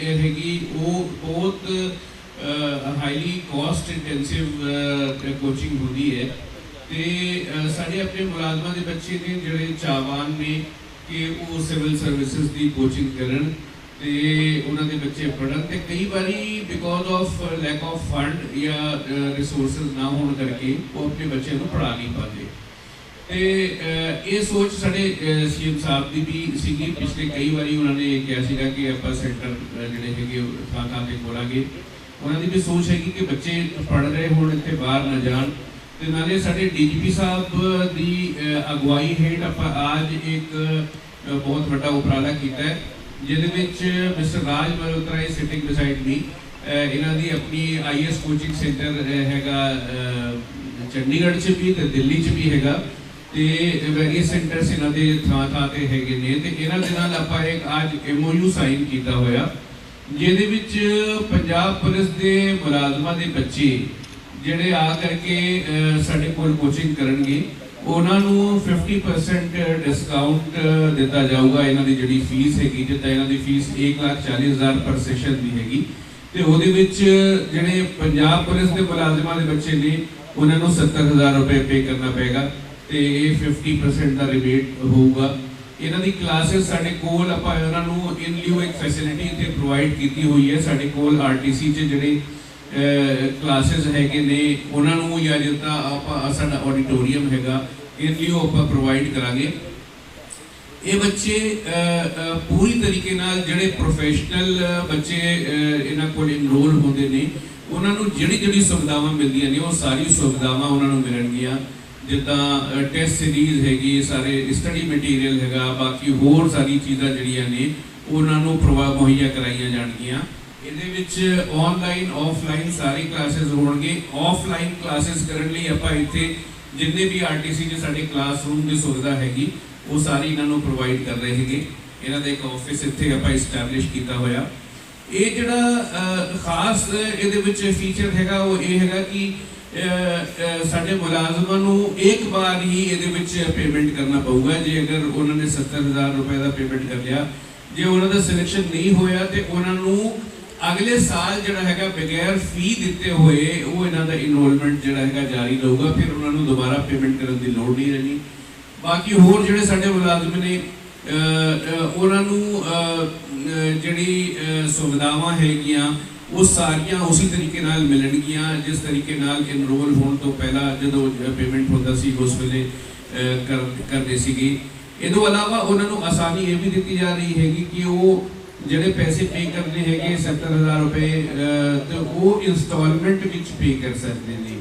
ਜਿਹੜੀ ਹੈਗੀ ਉਹ ਬਹੁਤ ਹਾਈਲੀ ਕਾਸਟ ਇੰਟੈਂਸਿਵ ਕੋਚਿੰਗ ਹੁੰਦੀ ਹੈ। ਤੇ ਸਾਡੇ ਆਪਣੇ ਮੁਲਾਜ਼ਮਾਂ ਦੇ ਬੱਚੇ ਨੇ ਜਿਹੜੇ ਚਾਹਵਾਨ ਨੇ ਕਿ ਉਹ ਸਿਵਲ ਸਰਵਿਸਿਜ਼ ਦੀ ਕੋਚਿੰਗ ਕਰਨ ਤੇ ਉਹਨਾਂ ਦੇ ਬੱਚੇ ਪੜਨ ਤੇ ਕਈ ਵਾਰੀ because of lack of fund ਜਾਂ ਰਿਸੋਰਸਸ ਨਾ ਹੋਣ ਕਰਕੇ ਉਹ ਆਪਣੇ ਬੱਚਿਆਂ ਨੂੰ ਪੜ੍ਹਾ ਨਹੀਂ ਪਾਉਂਦੇ। ਤੇ ਇਹ ਸੋਚ ਸਾਡੇ ਸੀਐਮ ਸਾਹਿਬ ਦੀ ਵੀ ਸੀਗੀ। ਪਿਛਲੇ ਕਈ ਵਾਰੀ ਉਹਨਾਂ ਨੇ ਕਿਹਾ ਸੀਗਾ ਕਿ ਆਪਾਂ ਸੈਂਟਰ ਜਿਹੜੇ ਹੈਗੇ ਥਾਂ ਥਾਂ ਤੇ ਖੋਲਾਂਗੇ। ਉਹਨਾਂ ਦੀ ਵੀ ਸੋਚ ਹੈਗੀ ਕਿ ਬੱਚੇ ਪੜ੍ਹ ਰਹੇ ਹੋਣ, ਇੱਥੇ ਬਾਹਰ ਨਾ ਜਾਣ। ਤੇ ਨਾਲੇ ਸਾਡੇ ਡੀਜੀਪੀ ਸਾਹਿਬ ਦੀ ਅਗਵਾਈ ਹੇਠ ਆਪਾਂ ਅੱਜ ਇੱਕ ਬਹੁਤ ਵੱਡਾ ਉਪਰਾਲਾ ਕੀਤਾ ਹੈ, ਜਿਹਦੇ ਵਿੱਚ ਮਿਸਟਰ ਰਾਜ ਮਲਹੋਤਰਾ ਇਸ ਸਿਟਿੰਗ ਬਿਸਾਈਡ ਮੀ ਇਹਨਾਂ ਦੀ ਆਪਣੀ ਆਈਐਸ ਕੋਚਿੰਗ ਸੈਂਟਰ ਹੈਗਾ ਚੰਡੀਗੜ੍ਹ 'ਚ ਵੀ ਤੇ ਦਿੱਲੀ 'ਚ ਵੀ ਹੈਗਾ। ਤੇ ਵੈਰੀਅਸ ਸੈਂਟਰਸ ਇਹਨਾਂ ਦੇ ਥਾਂ ਥਾਂ ਤੇ ਹੈਗੇ ਨੇ ਤੇ ਇਹਨਾਂ ਦੇ ਨਾਲ ਆਪਾਂ ਇੱਕ ਅੱਜ ਐਮਓਯੂ ਸਾਈਨ ਕੀਤਾ ਹੋਇਆ, ਜਿਹਦੇ ਵਿੱਚ ਪੰਜਾਬ ਪੁਲਿਸ ਦੇ ਮੁਲਾਜ਼ਮਾਂ ਦੇ ਬੱਚੇ ਜਿਹੜੇ ਆ ਕਰਕੇ ਸਾਡੇ ਕੋਲ ਕੋਚਿੰਗ ਕਰਨਗੇ, ਉਹਨਾਂ ਨੂੰ 50% ਡਿਸਕਾਊਂਟ ਦਿੱਤਾ ਜਾਊਗਾ ਇਹਨਾਂ ਦੀ ਜਿਹੜੀ ਫੀਸ ਹੈਗੀ, ਜਿੱਦਾਂ ਇਹਨਾਂ ਦੀ ਫੀਸ 140000 ਪਰ ਸੈਸ਼ਨ ਦੀ ਹੈਗੀ। ਤੇ ਉਹਦੇ ਵਿੱਚ ਜਿਹੜੇ ਪੰਜਾਬ ਪੁਲਿਸ ਦੇ ਮੁਲਾਜ਼ਮਾਂ ਦੇ ਬੱਚੇ ਨੇ, ਉਹਨਾਂ ਨੂੰ 70000 ਰੁਪਏ ਪੇ ਕਰਨਾ ਪਏਗਾ। ਤੇ ਇਹ 50% ਦਾ ਰਿਬੇਟ ਹੋਊਗਾ। ਇਹਨਾਂ ਦੀ ਕਲਾਸਿਸ ਸਾਡੇ ਕੋਲ ਆਪਾਂ ਉਹਨਾਂ ਨੂੰ ਇਨ ਲਿeu ਇੱਕ ਫੈਸਿਲਿਟੀ ਇੱਥੇ ਪ੍ਰੋਵਾਈਡ ਕੀਤੀ ਹੋਈ ਹੈ। ਸਾਡੇ ਕੋਲ ਆਰਟੀਸੀ 'ਚ ਜਿਹੜੇ ਕਲਾਸਿਸ ਹੈਗੇ ਨੇ, ਉਹਨਾਂ ਨੂੰ ਜਾਂ ਜਿੱਦਾਂ ਆਪਾਂ ਸਾਡਾ ਆਡੀਟੋਰੀਅਮ ਹੈਗਾ ਇਨ ਲਿeu ਆਪਾਂ ਪ੍ਰੋਵਾਈਡ ਕਰਾਂਗੇ। ਇਹ ਬੱਚੇ ਪੂਰੀ ਤਰੀਕੇ ਨਾਲ ਜਿਹੜੇ ਪ੍ਰੋਫੈਸ਼ਨਲ ਬੱਚੇ ਇਹਨਾਂ ਕੋਲ ਇਨਰੋਲ ਹੁੰਦੇ ਨੇ, ਉਹਨਾਂ ਨੂੰ ਜਿਹੜੀ ਜਿਹੜੀ ਸੁਵਿਧਾਵਾਂ ਮਿਲਦੀਆਂ ਨੇ, ਉਹ ਸਾਰੀ ਸੁਵਿਧਾਵਾਂ ਉਹਨਾਂ ਨੂੰ ਮਿਲਣਗੀਆਂ। ਜਿੱਦਾਂ ਟੈਸਟ ਸੀਰੀਜ਼ ਹੈਗੀ, ਸਾਰੇ ਸਟੱਡੀ ਮਟੀਰੀਅਲ ਹੈਗਾ, ਬਾਕੀ ਹੋਰ ਸਾਰੀ ਚੀਜ਼ਾਂ ਜਿਹੜੀਆਂ ਨੇ, ਉਹਨਾਂ ਨੂੰ ਪ੍ਰਵਾ ਮੁਹੱਈਆ ਕਰਾਈਆਂ ਜਾਣਗੀਆਂ। ਇਹਦੇ ਵਿੱਚ ਆਨਲਾਈਨ ਆਫਲਾਈਨ ਸਾਰੀ ਕਲਾਸਿਸ ਹੋਣਗੇ। ਆਫਲਾਈਨ ਕਲਾਸਿਸ ਕਰਨ ਲਈ ਆਪਾਂ ਇੱਥੇ ਜਿੰਨੇ ਵੀ ਆਰਟੀਸੀ ਦੇ ਸਾਡੇ ਕਲਾਸਰੂਮ ਦੀ ਸੁਵਿਧਾ ਹੈਗੀ, ਉਹ ਸਾਰੀ ਇਹਨਾਂ ਨੂੰ ਪ੍ਰੋਵਾਈਡ ਕਰ ਰਹੇ ਹੈਗੇ। ਇਹਨਾਂ ਦਾ ਇੱਕ ਆਫਿਸ ਇੱਥੇ ਆਪਾਂ ਇਸਟੈਬਲਿਸ਼ ਕੀਤਾ ਹੋਇਆ। ਇਹ ਜਿਹੜਾ ਖਾਸ ਇਹਦੇ ਵਿੱਚ ਫੀਚਰ ਹੈਗਾ, ਉਹ ਇਹ ਹੈਗਾ ਕਿ ਸਾਡੇ ਮੁਲਾਜ਼ਮਾਂ ਨੂੰ ਇੱਕ ਵਾਰ ਹੀ ਇਹਦੇ ਵਿੱਚ ਪੇਮੈਂਟ ਕਰਨਾ ਪਊਗਾ। ਜੇ ਅਗਰ ਉਹਨਾਂ ਨੇ 70000 ਰੁਪਏ ਦਾ ਪੇਮੈਂਟ ਕਰ ਲਿਆ, ਜੇ ਉਹਨਾਂ ਦਾ ਸਿਲੈਕਸ਼ਨ ਨਹੀਂ ਹੋਇਆ ਤੇ ਉਹਨਾਂ ਨੂੰ ਅਗਲੇ ਸਾਲ ਜਿਹੜਾ ਹੈਗਾ ਬਗੈਰ ਫੀ ਦਿੱਤੇ ਹੋਏ, ਉਹ ਇਹਨਾਂ ਦਾ ਇਨਰੋਲਮੈਂਟ ਜਿਹੜਾ ਹੈਗਾ ਜਾਰੀ ਰਹੂਗਾ, ਫਿਰ ਉਹਨਾਂ ਨੂੰ ਦੁਬਾਰਾ ਪੇਮੈਂਟ ਕਰਨ ਦੀ ਲੋੜ ਨਹੀਂ ਰਹਿਣੀ। ਬਾਕੀ ਹੋਰ ਜਿਹੜੇ ਸਾਡੇ ਮੁਲਾਜ਼ਮ ਨੇ ਉਹਨਾਂ ਨੂੰ ਜਿਹੜੀ ਸੁਵਿਧਾਵਾਂ ਹੈਗੀਆਂ ਉਹ ਸਾਰੀਆਂ ਉਸੇ ਤਰੀਕੇ ਨਾਲ ਮਿਲਣਗੀਆਂ ਜਿਸ ਤਰੀਕੇ ਨਾਲ ਇਨਰੋਲ ਹੋਣ ਤੋਂ ਪਹਿਲਾਂ ਜਦੋਂ ਪੇਮੈਂਟ ਹੁੰਦਾ ਸੀ ਉਸ ਵੇਲੇ ਕਰਦੇ ਸੀਗੇ। ਇਹ ਤੋਂ ਇਲਾਵਾ ਉਹਨਾਂ ਨੂੰ ਆਸਾਨੀ ਇਹ ਵੀ ਦਿੱਤੀ ਜਾ ਰਹੀ ਹੈਗੀ ਕਿ ਉਹ ਜਿਹੜੇ ਪੈਸੇ ਪੇ ਕਰਨੇ ਹੈਗੇ 70000 ਰੁਪਏ ਅਹ, ਤੇ ਉਹ ਇਨਸਟਾਲਮੈਂਟ ਵਿੱਚ ਪੇ ਕਰ ਸਕਦੇ ਨੇ।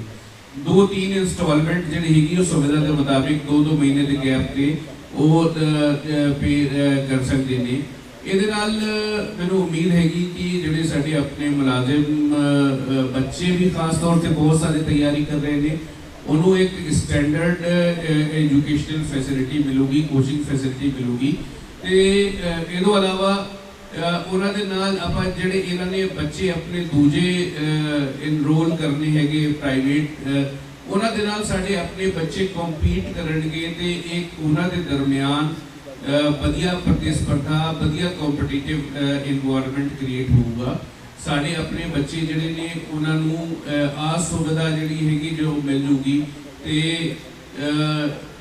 ਦੋ ਤਿੰਨ ਇਨਸਟਾਲਮੈਂਟ ਜਿਹੜੀ ਹੈਗੀ ਉਹ ਸੁਵਿਧਾ ਦੇ ਮੁਤਾਬਿਕ ਦੋ ਦੋ ਮਹੀਨੇ ਦੇ ਗੈਪ ਤੇ ਉਹ ਪੇ ਕਰ ਸਕਦੇ ਨੇ। ਇਹਦੇ ਨਾਲ ਮੈਨੂੰ ਉਮੀਦ ਹੈਗੀ ਕਿ ਜਿਹੜੇ ਸਾਡੇ ਆਪਣੇ ਮੁਲਾਜ਼ਮ ਬੱਚੇ ਵੀ ਖਾਸ ਤੌਰ ਤੇ ਬਹੁਤ ਸਾਰੇ ਤਿਆਰੀ ਕਰ ਰਹੇ ਨੇ ਉਹਨੂੰ ਇੱਕ ਸਟੈਂਡਰਡ ਐਜੂਕੇਸ਼ਨਲ ਫੈਸਿਲਿਟੀ ਮਿਲੂਗੀ ਕੋਚਿੰਗ ਫੈਸਿਲਿਟੀ ਮਿਲੂਗੀ। ਤੇ ਅਹ, ਇਹ ਤੋਂ ਇਲਾਵਾ ਉਹਨਾਂ ਦੇ ਨਾਲ ਆਪਾਂ ਜਿਹੜੇ ਇਹਨਾਂ ਨੇ ਬੱਚੇ ਆਪਣੇ ਦੂਜੇ ਇਨਰੋਲ ਕਰਨੇ ਹੈਗੇ ਪ੍ਰਾਈਵੇਟ ਉਹਨਾਂ ਦੇ ਨਾਲ ਸਾਡੇ ਆਪਣੇ ਬੱਚੇ ਕੰਪੀਟ ਕਰਨਗੇ ਤੇ ਇੱਕ ਉਹਨਾਂ ਦੇ ਦਰਮਿਆਨ ਵਧੀਆ ਪ੍ਰਤੀਸਪਰਧਾ, ਵਧੀਆ ਕੰਪੀਟੀਟਿਵ ਇਨਵਾਇਰਨਮੈਂਟ ਕ੍ਰੀਏਟ ਹੋਊਗਾ। ਸਾਡੇ ਆਪਣੇ ਬੱਚੇ ਜਿਹੜੇ ਨੇ, ਉਹਨਾਂ ਨੂੰ ਆ ਸੁਵਿਧਾ ਜਿਹੜੀ ਹੈਗੀ ਜੋ ਮਿਲ ਜੂਗੀ ਤੇ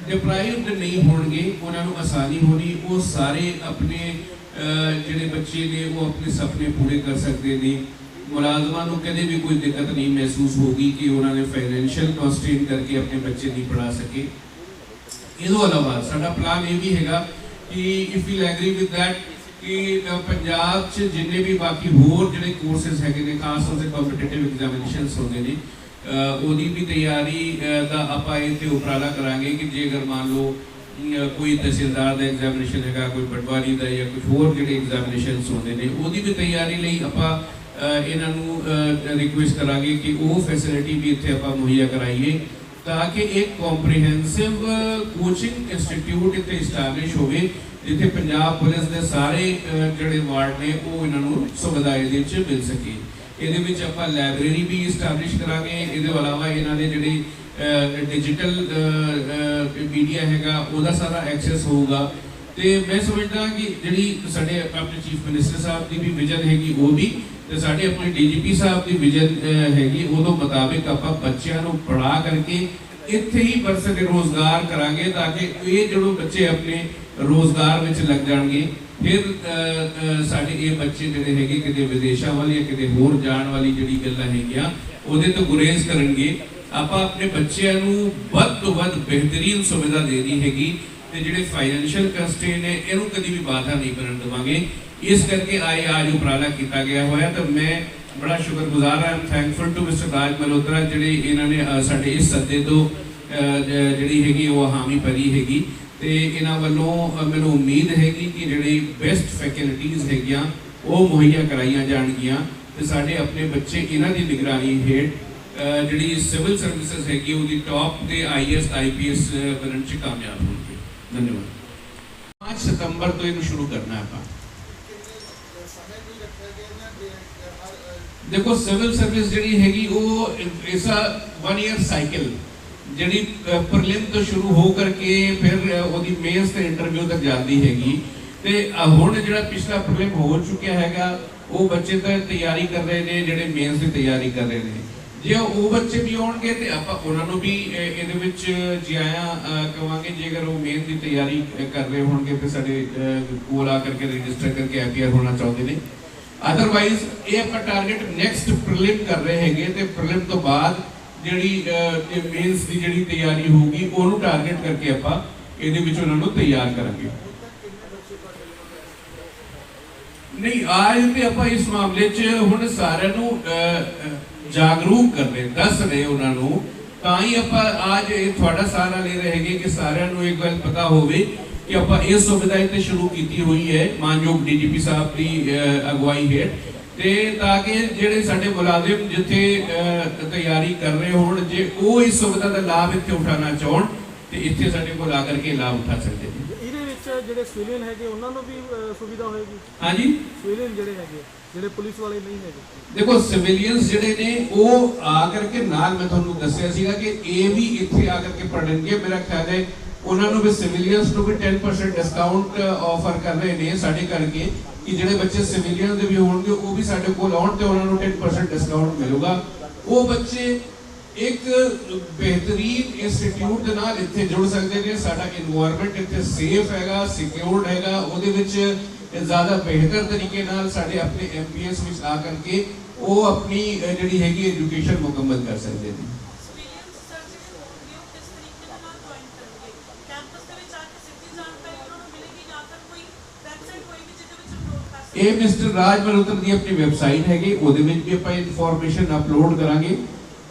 ਡਿਪਰਾਈਵਡ ਨਹੀਂ ਹੋਣਗੇ, ਉਹਨਾਂ ਨੂੰ ਆਸਾਨੀ ਹੋਣੀ, ਉਹ ਸਾਰੇ ਆਪਣੇ ਜਿਹੜੇ ਬੱਚੇ ਨੇ, ਉਹ ਆਪਣੇ ਸੁਪਨੇ ਪੂਰੇ ਕਰ ਸਕਦੇ ਨੇ। ਮੁਲਾਜ਼ਮਾਂ ਨੂੰ ਕਦੇ ਵੀ ਕੋਈ ਦਿੱਕਤ ਨਹੀਂ ਮਹਿਸੂਸ ਹੋਗੀ ਕਿ ਉਹਨਾਂ ਨੇ ਫਾਈਨੈਂਸ਼ੀਅਲ ਕਨਸਟ੍ਰੇਨ ਕਰਕੇ ਆਪਣੇ ਬੱਚੇ ਨਹੀਂ ਪੜਾ ਸਕੇ। ਇਹ ਤੋਂ ਇਲਾਵਾ ਸਾਡਾ ਪਲਾਨ ਇਹ ਵੀ ਹੈਗਾ ਕਿ if you agree with that ਕਿ ਪੰਜਾਬ 'ਚ ਜਿੰਨੇ ਵੀ ਬਾਕੀ ਹੋਰ ਜਿਹੜੇ ਕੋਰਸਸ ਹੈਗੇ ਨੇ, ਖਾਸ ਤੌਰ ਤੇ ਕੰਪੀਟੀਟਿਵ ਐਗਜ਼ਾਮੀਨੇਸ਼ਨਸ ਹੁੰਦੇ ਨੇ ਉਹਦੀ ਵੀ ਤਿਆਰੀ ਦਾ ਆਪਾਂ ਇਹ ਤੇ ਉਪਰਾਲਾ ਕਰਾਂਗੇ ਕਿ ਜੇ ਅਗਰ ਮੰਨ ਲਓ ਕੋਈ ਤਹਿਸੀਲਦਾਰ ਦਾ ਐਗਜ਼ਾਮੀਨੇਸ਼ਨ ਹੈਗਾ, ਕੋਈ ਪਟਵਾਰੀ ਦਾ ਜਾਂ ਕੁਝ ਹੋਰ ਜਿਹੜੇ ਐਗਜ਼ਾਮੀਨੇਸ਼ਨਸ ਹੁੰਦੇ ਨੇ, ਉਹਦੀ ਵੀ ਤਿਆਰੀ ਲਈ ਆਪਾਂ ਇਹਨਾਂ ਨੂੰ ਰਿਕੁਐਸਟ ਕਰਾਂਗੇ ਕਿ ਉਹ ਫੈਸਿਲਿਟੀ ਵੀ ਇੱਥੇ ਆਪਾਂ ਮੁਹੱਈਆ ਕਰਾਈਏ। ਤਾਂ ਕਿ ਇੱਕ ਕੰਪਰੀਹੈਂਸਿਵ ਕੋਚਿੰਗ ਇੰਸਟੀਚਿਊਟ ਇੱਥੇ ਇਸਟੈਬਲਿਸ਼ ਹੋਵੇ ਜਿੱਥੇ ਪੰਜਾਬ ਪੁਲਿਸ ਦੇ ਸਾਰੇ ਜਿਹੜੇ ਵਾਰਡ ਨੇ ਉਹ ਇਹਨਾਂ ਨੂੰ ਸੁਵਿਧਾ ਦੇ ਵਿੱਚ ਮਿਲ ਸਕੇ ਇਹਦੇ ਵਿੱਚ ਆਪਾਂ ਲਾਇਬ੍ਰੇਰੀ ਵੀ ਇਸਟੈਬਲਿਸ਼ ਕਰਾਂਗੇ ਇਹਦੇ ਇਲਾਵਾ ਇਹਨਾਂ ਦੇ ਜਿਹੜੇ ਡਿਜੀਟਲ ਮੀਡੀਆ ਹੈਗਾ ਉਹਦਾ ਸਾਰਾ ਐਕਸੈਸ ਹੋਊਗਾ ਤੇ ਮੈਂ ਸਮਝਦਾ ਕਿ ਜਿਹੜੀ ਸਾਡੇ ਆਪਣੇ ਚੀਫ ਮਿਨਿਸਟਰ ਸਾਹਿਬ ਦੀ ਵੀ ਵਿਜ਼ਨ ਹੈਗੀ ਉਹ ਵੀ ਤੇ ਸਾਡੇ ਆਪਣੇ ਡੀਜੀਪੀ ਸਾਹਿਬ ਦੀ ਵਿਜ਼ਨ ਹੈਗੀ, ਉਹਦੇ ਮੁਤਾਬਿਕ ਆਪਾਂ ਬੱਚਿਆਂ ਨੂੰ ਪੜ੍ਹਾ ਕਰਕੇ ਇੱਥੇ ਹੀ ਬਰਸਨ ਰੋਜ਼ਗਾਰ ਕਰਾਂਗੇ ਤਾਂ ਕਿ ਇਹ ਜਿਹੜੇ ਬੱਚੇ ਆਪਣੇ ਰੋਜ਼ਗਾਰ ਵਿੱਚ ਲੱਗ ਜਾਣਗੇ। ਫਿਰ ਸਾਡੇ ਇਹ ਬੱਚੇ ਜਿਹੜੇ ਹੈਗੇ, ਕਿਤੇ ਵਿਦੇਸ਼ਾਂ ਵੱਲ ਜਾਂ ਕਿਤੇ ਹੋਰ ਜਾਣ ਵਾਲੀ ਜਿਹੜੀ ਗੱਲਾਂ ਹੈਗੀਆਂ, ਉਹਦੇ ਤੋਂ ਗੁਰੇਜ਼ ਕਰਨਗੇ। ਆਪਾਂ ਆਪਣੇ ਬੱਚਿਆਂ ਨੂੰ ਵੱਧ ਤੋਂ ਵੱਧ ਬਿਹਤਰੀਨ ਸੁਵਿਧਾ ਦੇਣੀ ਹੈਗੀ। ਤੇ ਜਿਹੜੇ ਫਾਈਨੈਂਸ਼ੀਅਲ ਕੰਸਟ੍ਰੇਨ ਨੇ ਇਹਨੂੰ ਕਦੀ ਵੀ ਬਾਧਾ ਨਹੀਂ ਬਣਨ ਦੇਵਾਂਗੇ ਇਸ ਕਰਕੇ ਆਏ ਅੱਜ ਉਪਰਾਲਾ ਕੀਤਾ ਗਿਆ ਹੋਇਆ ਤਾਂ ਮੈਂ ਬੜਾ ਸ਼ੁਕਰਗੁਜ਼ਾਰ ਹਾਂ thankful to mister Raj Malhotra ਜਿਹੜੇ ਇਹਨਾਂ ਨੇ ਅਹ, ਸਾਡੇ ਇਸ ਸੱਦੇ ਤੋਂ ਅਹ, ਜ- ਜਿਹੜੀ ਹੈਗੀ ਉਹ ਹਾਮੀ ਭਰੀ ਹੈਗੀ ਤੇ ਇਹਨਾਂ ਵੱਲੋਂ ਅਹ, ਮੈਨੂੰ ਉਮੀਦ ਹੈਗੀ ਕਿ ਜਿਹੜੀ ਬੈਸਟ ਫੈਕਲਟੀਆਂ ਹੈਗੀਆਂ ਉਹ ਮੁਹੱਈਆ ਕਰਾਈਆਂ ਜਾਣਗੀਆਂ ਤੇ ਸਾਡੇ ਆਪਣੇ ਬੱਚੇ ਇਹਨਾਂ ਦੀ ਨਿਗਰਾਨੀ ਹੇਠ ਅਹ, ਜਿਹੜੀ ਸਿਵਲ ਸਰਵਿਸਿਜ਼ ਹੈਗੀ ਉਹਦੀ ਟੌਪ ਤੇ ਆਈਐਸ ਆਈਪੀਐਸ ਬਣਨ ਚ ਕਾਮਯਾਬ ਹੋਣਗੇ ਧੰਨਵਾਦ। 5 ਸਤੰਬਰ ਤੋਂ ਇਹਨੂੰ ਸ਼ੁਰੂ ਕਰਨਾ ਹੈ ਆਪਾਂ। ਦੇਖੋ, ਸਿਵਲ ਸਰਵਿਸ ਜਿਹੜੀ ਹੈਗੀ, ਉਹ ਇਸਾ 1 ਇਅਰ ਸਾਈਕਲ ਜਿਹੜੀ ਪ੍ਰੀਲਿਮ ਤੋਂ ਸ਼ੁਰੂ ਹੋ ਕਰਕੇ ਫਿਰ ਉਹਦੀ ਮੇਨਸ ਤੇ ਇੰਟਰਵਿਊ ਤੱਕ ਜਾਂਦੀ ਹੈਗੀ। ਤੇ ਹੁਣ ਜਿਹੜਾ ਪਿਛਲਾ ਪ੍ਰੀਲਿਮ ਹੋ ਚੁੱਕਿਆ ਹੈਗਾ, ਉਹ ਬੱਚੇ ਤਾਂ ਤਿਆਰੀ ਕਰ ਰਹੇ ਨੇ, ਜਿਹੜੇ ਮੇਨਸ ਦੀ ਤਿਆਰੀ ਕਰ ਰਹੇ ਨੇ। ਜੇ ਉਹ ਬੱਚੇ ਵੀ ਆਉਣਗੇ ਤੇ ਆਪਾਂ ਉਹਨਾਂ ਨੂੰ ਵੀ ਇਹਦੇ ਵਿੱਚ ਜਿਆਇਆ ਕਵਾਂਗੇ, ਜੇਕਰ ਉਹ ਮੇਨ ਦੀ ਤਿਆਰੀ ਕਰ ਰਹੇ ਹੋਣਗੇ ਤੇ ਸਾਡੇ ਕੋਲ ਆ ਕਰਕੇ ਰਜਿਸਟਰ ਕਰਕੇ ਐਪੀਆਰ ਹੋਣਾ ਚਾਹੁੰਦੇ ਨੇ। ਅਦਰਵਾਈਜ਼ ਇਹ ਆਪਾਂ ਟਾਰਗੇਟ ਨੈਕਸਟ ਪ੍ਰੀਲਿਮ ਕਰ ਰਹੇ ਹੈਗੇ, ਤੇ ਪ੍ਰੀਲਿਮ ਤੋਂ ਬਾਅਦ ਜਿਹੜੀ ਮੇਨਸ ਦੀ ਜਿਹੜੀ ਤਿਆਰੀ ਹੋਊਗੀ, ਉਹਨੂੰ ਟਾਰਗੇਟ ਕਰਕੇ ਆਪਾਂ ਇਹਦੇ ਵਿੱਚ ਉਹਨਾਂ ਨੂੰ ਤਿਆਰ ਕਰਾਂਗੇ। ਨਹੀਂ, ਆਜ ਤੇ ਆਪਾਂ ਇਸ ਮਾਮਲੇ 'ਚ ਹੁਣ ਸਾਰਿਆਂ ਨੂੰ ਜਾਗਰੂਕ ਕਰ ਰਹੇ ਦੱਸ ਰਹੇ ਉਹਨਾਂ ਨੂੰ, ਤਾਂ ਹੀ ਆਪਾਂ ਅੱਜ ਇਹ ਤੁਹਾਡਾ ਸਹਾਰਾ ਲੈ ਰਹੇ ਹੈਗੇ ਕਿ ਸਾਰਿਆਂ ਨੂੰ ਇੱਕ ਗੱਲ ਪਤਾ ਹੋਵੇ ਕਿ ਆਪਾਂ ਇਹ ਸੁਵਿਧਾ ਇੱਥੇ ਸ਼ੁਰੂ ਕੀਤੀ ਹੋਈ ਹੈ, ਮਾਨਯੋਗ ਡੀਜੀਪੀ ਸਾਹਿਬ ਦੀ ਅਗਵਾਈ ਹੇਠ। ਤੇ ਤਾਂ ਕਿ ਜਿਹੜੇ ਸਾਡੇ ਮੁਲਾਜ਼ਮ ਜਿੱਥੇ ਤਿਆਰੀ ਕਰ ਰਹੇ ਹੋਣ, ਜੇ ਉਹ ਇਸ ਸੁਵਿਧਾ ਦਾ ਲਾਭ ਇੱਥੇ ਉਠਾਉਣਾ ਚਾਹਣ, ਤੇ ਇੱਥੇ ਸਾਡੇ ਕੋਲ ਆ ਕਰਕੇ ਲਾਭ ਉਠਾ ਸਕਦੇ ਨੇ। ਜਿਹੜੇ ਸਿਵਲੀਅਨ ਹੈਗੇ ਉਹਨਾਂ ਨੂੰ ਵੀ ਅਹ, ਸੁਵਿਧਾ ਹੋਏਗੀ? ਹਾਂਜੀ। ਸਿਵਲੀਅਨ ਜਿਹੜੇ ਹੈਗੇ ਜਿਹੜੇ ਪੁਲਿਸ ਵਾਲੇ ਨਹੀਂ ਹੈਗੇ? ਦੇਖੋ ਸਿਵਿਲੀਅਨਸ ਜਿਹੜੇ ਨੇ ਉਹ ਆ ਕਰਕੇ ਨਾਲ ਮੈਂ ਤੁਹਾਨੂੰ ਦੱਸਿਆ ਸੀਗਾ ਕਿ ਇਹ ਵੀ ਇੱਥੇ ਆ ਕਰਕੇ ਪੜਨਗੇ ਮੇਰਾ ਖਿਆਲ ਹੈ ਉਹਨਾਂ ਨੂੰ ਵੀ ਸਿਵਿਲੀਅਨਸ ਨੂੰ ਵੀ 10% ਡਿਸਕਾਊਂਟ ਆਫਰ ਕਰ ਰਹੇ ਨੇ ਸਾਡੇ ਕਰਕੇ ਕਿ ਜਿਹੜੇ ਬੱਚੇ ਸਿਵਿਲੀਅਨ ਦੇ ਵੀ ਹੋਣਗੇ ਉਹ ਵੀ ਸਾਡੇ ਕੋਲ ਆਉਣ ਤੇ ਉਹਨਾਂ ਨੂੰ 10% ਡਿਸਕਾਊਂਟ ਮਿਲੂਗਾ। ਉਹ ਬੱਚੇ ਇੱਕ ਬਿਹਤਰੀਨ ਇੰਸਟੀਚਿਊਟ ਦੇ ਨਾਲ ਇੱਥੇ ਜੁੜ ਸਕਦੇ ਨੇ। ਸਾਡਾ এনवायरमेंट ਇੱਥੇ ਸੇਫ ਹੈਗਾ ਸਿਕਿਉਰਡ ਹੈਗਾ। ਉਹਦੇ ਵਿੱਚ ਜ਼ਿਆਦਾ ਬਿਹਤਰ ਤਰੀਕੇ ਨਾਲ ਸਾਡੇ ਆਪਣੇ ਐਮਪੀਐਸ ਵਿੱਚ ਆ ਕਰਕੇ ਉਹ ਆਪਣੀ ਜਿਹੜੀ ਹੈਗੀ ਐਜੂਕੇਸ਼ਨ ਮੁਕੰਮਲ ਕਰ ਸਕਦੇ ਨੇ। ਇਹ ਮਿਸਟਰ ਰਾਜ ਮਲਹੋਤਰਾ ਦੀ ਆਪਣੀ ਵੈਬਸਾਈਟ ਹੈਗੀ ਉਹਦੇ ਵਿੱਚ ਵੀ ਆਪਾਂ ਇਨਫੋਰਮੇਸ਼ਨ ਅਪਲੋਡ ਕਰਾਂਗੇ।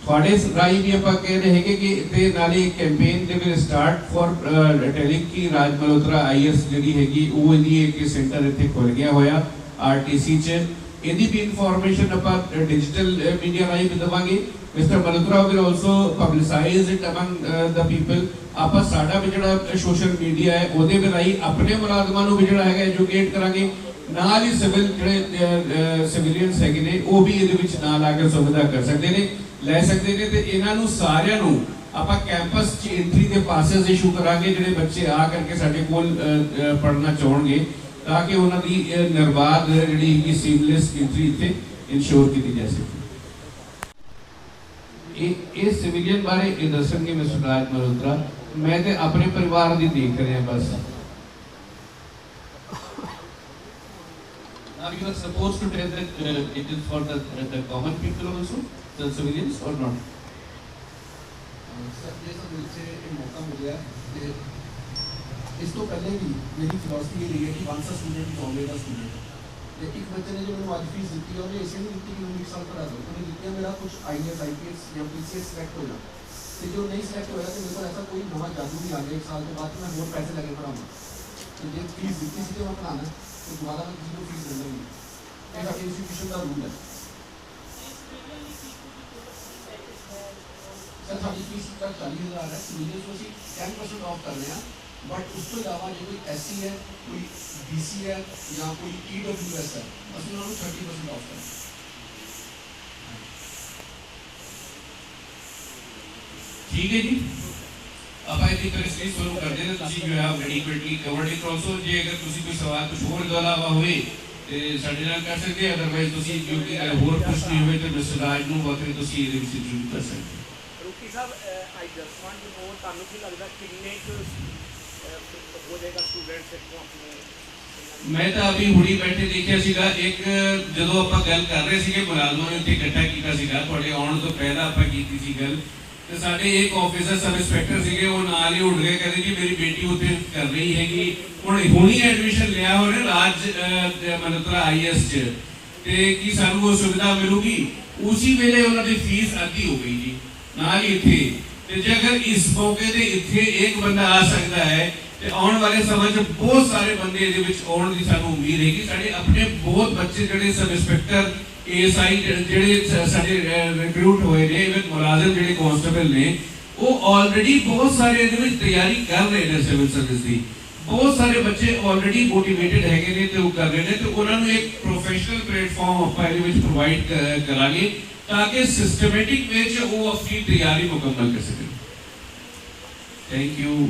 ਤੁਹਾਡੇ ਰਾਹੀਂ ਵੀ ਆਪਾਂ ਕਹਿ ਰਹੇ ਹੈਗੇ ਕਿ ਤੇ ਨਾਲੇ campaign they will start for telling ਕਿ ਰਾਜ ਮਲਹੋਤਰਾ ਆਈਐਸ ਜਿਹੜੀ ਹੈਗੀ, ਉਹ ਇਹਦੀ ਇੱਕ ਸੈਂਟਰ ਇੱਥੇ ਖੁੱਲ ਗਿਆ ਹੋਇਆ ਆਰਟੀਸੀ ਚ। ਇਹਦੀ ਵੀ ਇਨਫੋਰਮੇਸ਼ਨ ਆਪਾਂ ਡਿਜੀਟਲ ਮੀਡੀਆ ਰਾਹੀਂ ਵੀ ਦੇਵਾਂਗੇ। Mister Malhotra will also publicise it among the people ਆਪਾਂ ਸਾਡਾ ਵੀ ਜਿਹੜਾ ਸੋਸ਼ਲ ਮੀਡੀਆ ਹੈ, ਉਹਦੇ ਵੀ ਰਾਹੀਂ ਆਪਣੇ ਮੁਲਾਜ਼ਮਾਂ ਨੂੰ ਵੀ ਜਿਹੜਾ ਹੈਗਾ ਐਜੂਕੇਟ ਕਰਾਂਗੇ। ਨਾਲ ਹੀ ਸਿਵਲ ਜਿਹੜੇ ਸਿਵਿਲੀਅਨਸ ਹੈਗੇ ਨੇ, ਉਹ ਵੀ ਇਹਦੇ ਵਿੱਚ ਨਾਲ ਆ ਕੇ ਸੁਵਿਧਾ ਕਰ ਸਕਦੇ ਨੇ। ਲੈ ਸਕਦੇ ਨੇ ਤੇ ਇਹਨਾਂ ਨੂੰ ਸਾਰਿਆਂ ਨੂੰ ਆਪਾਂ ਕੈਂਪਸ 'ਚ ਐਂਟਰੀ ਦੇ ਪਾਸਸ ਇਸ਼ੂ ਕਰਾਂਗੇ, ਜਿਹੜੇ ਬੱਚੇ ਆ ਕਰਕੇ ਸਾਡੇ ਕੋਲ ਪੜ੍ਹਨਾ ਚਾਹਣਗੇ, ਤਾਂ ਕਿ ਉਹਨਾਂ ਦੀ ਨਿਰਬਾਧ ਜਿਹੜੀ ਹੈਗੀ ਸੀਮਲੈਸ ਐਂਟਰੀ ਇੱਥੇ ਇਨਸ਼ੋਰ ਕੀਤੀ ਜਾ ਸਕੇ। ਇਹ ਇਹ ਸਿਵਿਲੀਅਨ ਬਾਰੇ ਇਹ ਦੱਸਣਗੇ ਮਿਸਟਰ ਰਾਜ ਮਲਹੋਤਰਾ ਮੈਂ ਤੇ ਆਪਣੇ ਪਰਿਵਾਰ ਦੀ ਦੇਖ ਰਿਹਾ, ਬਸ। Now you are supposed to tell that uh, it is for the, uh, the common people also, the civilians or not? Sir ਜੇ ਸਾਨੂੰ ਇੱਥੇ ਇਹ ਮੌਕਾ ਮਿਲਿਆ ਤੇ ਇਸ ਤੋਂ ਪਹਿਲੇ ਵੀ ਮੇਰੀ ਫਿਲਾਸਫੀ ਇਹ ਰਹੀ ਹੈ ਕਿ once student is always a student ਤੇ ਇੱਕ ਬੱਚੇ ਨੇ ਜੋ ਮੈਨੂੰ ਅੱਜ ਫੀਸ ਦਿੱਤੀ ਉਹਨੇ ਇਸੇ ਨਹੀਂ ਦਿੱਤੀ ਕਿ ਮੈਨੂੰ ਇੱਕ ਸਾਲ ਪੜਾ ਦੋ ਉਹਨੇ ਦਿੱਤੀ ਮੇਰਾ ਕੁਝ ਆਈਐਸ ਆਈਪੀਐਸ ਜਾਂ ਪੀਸੀਐਸ ਸਿਲੈਕਟ ਹੋ ਜਾ ਤੇ ਜੋ ਨਹੀਂ ਸਿਲੈਕਟ ਹੋਇਆ ਤੇ ਮੇਰੇ ਕੋਲ ਐਸਾ ਕੋਈ ਨਵਾਂ ਜਾਦੂ ਨਹੀਂ ਆ ਗਿਆ ਇੱਕ ਸਾਲ ਤੋਂ ਬਾਅਦ ਕਿ ਮੈਂ ਹੋਰ ਪੈਸੇ ਲਗੇ ਪੜਾਵਾਂ ਤੇ ਜੇ ਫੀਸ ਦਿੱਤੀ ਸੀ ਤੇ ਮੈਂ ਪੜਾਣਾ ਤੇ ਦੁਬਾਰਾ ਮੈਂ ਕਿਸੇ ਨੂੰ ਫੀਸ ਦਿੰਦਾ ਨਹੀਂ ਇਹ ਸਾਡੀ ਇੰਸਟੀਟਿਊਸ਼ਨ ਦਾ ਰੂਲ ਹੈ ਸਰ ਸਾਡੀ ਫੀਸ ਤੱਕ 40000 ਹੈ ਸਿਵਲੀਅਨਸ ਨੂੰ ਅਸੀਂ 10% ਆਫ ਕਰ ਰਹੇ ਹਾਂ ਬਟ ਉਸ ਤੋਂ ਇਲਾਵਾ ਜੇ ਕੋਈ ਐਸਸੀ ਹੈ ਕੋਈ ਬੀਸੀ ਹੈ ਜਾਂ ਕੋਈ ਈਡਬਲਯੂਐਸ ਹੈ ਅਸੀਂ ਉਹਨਾਂ ਨੂੰ 30% ਆਫ ਕਰ ਠੀਕ ਹੈ ਜੀ ਆਪਾਂ ਇਹਦੀ ਪ੍ਰੈਕਟਿਸ ਸ਼ੁਰੂ ਕਰਦੇ ਨੇ ਤੁਸੀਂ ਜੋ ਹੈ ਐਡਿਕੁਏਟਲੀ ਕਵਰਡ ਇਟ ਆਲਸੋ ਜੇ ਅਗਰ ਤੁਸੀਂ ਕੋਈ ਸਵਾਲ ਕੁਝ ਹੋਰ ਤੋਂ ਇਲਾਵਾ ਹੋਵੇ ਤੇ ਸਾਡੇ ਨਾਲ ਕਰ ਸਕਦੇ ਅਦਰਵਾਈਜ਼ ਤੁਸੀਂ ਜੋ ਕਿ ਹੋਰ ਪੁੱਛਣੀ ਹੋਵੇ ਤੇ ਮਿਸਟਰ ਰਾਜ ਨੂੰ ਵਕਤ ਤੁਸੀਂ ਇਹਦੇ ਵਿੱਚ ਜ਼ਰੂਰ ਕਰ ਸਕਦੇ। ਰੂਕੀ ਸਾਹਿਬ I just want to know ਤੁਹਾਨੂੰ ਕੀ ਲੱਗਦਾ ਕਿੰਨੇ ਕੁ ਹੋ ਜਾਏਗਾ ਸਟੂਡੈਂਟਸ ਇੱਥੋਂ ਆਪਣੇ ਮੈਂ ਤਾਂ ਅਭੀ ਹੁਣੀ ਬੈਠੇ ਦੇਖਿਆ ਸੀਗਾ ਇੱਕ ਜਦੋਂ ਆਪਾਂ ਗੱਲ ਕਰ ਰਹੇ ਸੀਗੇ ਮੁਲਾਜ਼ਮਾਂ ਨੂੰ ਇੱਥੇ ਇਕੱਠਾ ਕੀਤਾ ਸੀਗਾ ਤੁਹਾਡੇ ਆਉਣ ਤੋਂ ਪਹਿਲਾਂ ਆਪਾਂ ਕੀਤੀ ਸੀ ਗੱਲ ਤੇ ਸਾਡੇ ਇੱਕ ਆਫੀਸਰ ਸਬ ਇੰਸਪੈਕਟਰ ਸੀਗੇ, ਉਹ ਨਾਲ ਹੀ ਉੱਠ ਗਏ, ਕਹਿੰਦੇ ਜੀ ਮੇਰੀ ਬੇਟੀ ਉੱਥੇ ਕਰ ਰਹੀ ਹੈਗੀ। ਹੁਣ ਹੁਣੀ ਐਡਮਿਸ਼ਨ ਲਿਆ ਉਹਨੇ ਰਾਜ ਮਨਤਰਾ ਆਈਐਸ ਚ। ਤੇ ਕੀ ਸਾਨੂੰ ਉਹ ਸੁਵਿਧਾ ਮਿਲੂਗੀ? ਉਸੇ ਵੇਲੇ ਉਹਨਾਂ ਦੀ ਫੀਸ ਅੱਧੀ ਹੋ ਗਈ ਜੀ, ਨਾਲ ਹੀ ਇੱਥੇ। ਤੇ ਜੇ ਅਗਰ ਇਸ ਮੌਕੇ ਤੇ ਇੱਥੇ ਇੱਕ ਬੰਦਾ ਆ ਸਕਦਾ ਹੈ, ਤੇ ਆਉਣ ਵਾਲੇ ਸਮੇਂ 'ਚ ਬਹੁਤ ਸਾਰੇ ਬੰਦੇ ਇਹਦੇ ਵਿੱਚ ਆਉਣ ਦੀ ਸਾਨੂੰ ਉਮੀਦ ਹੈ ਕਿ ਸਾਡੇ ਆਪਣੇ ਬਹੁਤ ਬੱਚੇ ਜਿਹੜੇ ਸਬ ਇੰਸਪੈਕਟਰ ਏਐਸਆਈ ਜਿਹੜੇ ਸ- ਸਾਡੇ ਰਿਕਰੂਟ ਹੋਏ ਨੇ ਇਵਨ ਮੁਲਾਜ਼ਮ ਜਿਹੜੇ ਕਾਂਸਟੇਬਲ ਨੇ, ਉਹ ਆਲਰੇਡੀ ਬਹੁਤ ਸਾਰੇ ਇਹਦੇ ਵਿੱਚ ਤਿਆਰੀ ਕਰ ਰਹੇ ਨੇ ਸਿਵਲ ਸਰਵਿਸ ਦੀ। ਬਹੁਤ ਸਾਰੇ ਬੱਚੇ ਆਲਰੇਡੀ ਮੋਟੀਵੇਟਿਡ ਹੈਗੇ ਨੇ ਤੇ ਉਹ ਕਰ ਰਹੇ ਨੇ ਤੇ ਉਹਨਾਂ ਨੂੰ ਇੱਕ ਪ੍ਰੋਫੈਸ਼ਨਲ ਪਲੇਟਫਾਰਮ ਆਪਾਂ ਇਹਦੇ ਵਿੱਚ ਪ੍ਰੋਵਾਈਡ ਕਰਾਂਗੇ ਤਾਂ ਕਿ ਸਿਸਟਮੈਟਿਕ ਵਿੱਚ ਉਹ ਆਪਣੀ ਤਿਆਰੀ ਮੁਕੰਮਲ ਕਰ ਸਕਣ। Thank you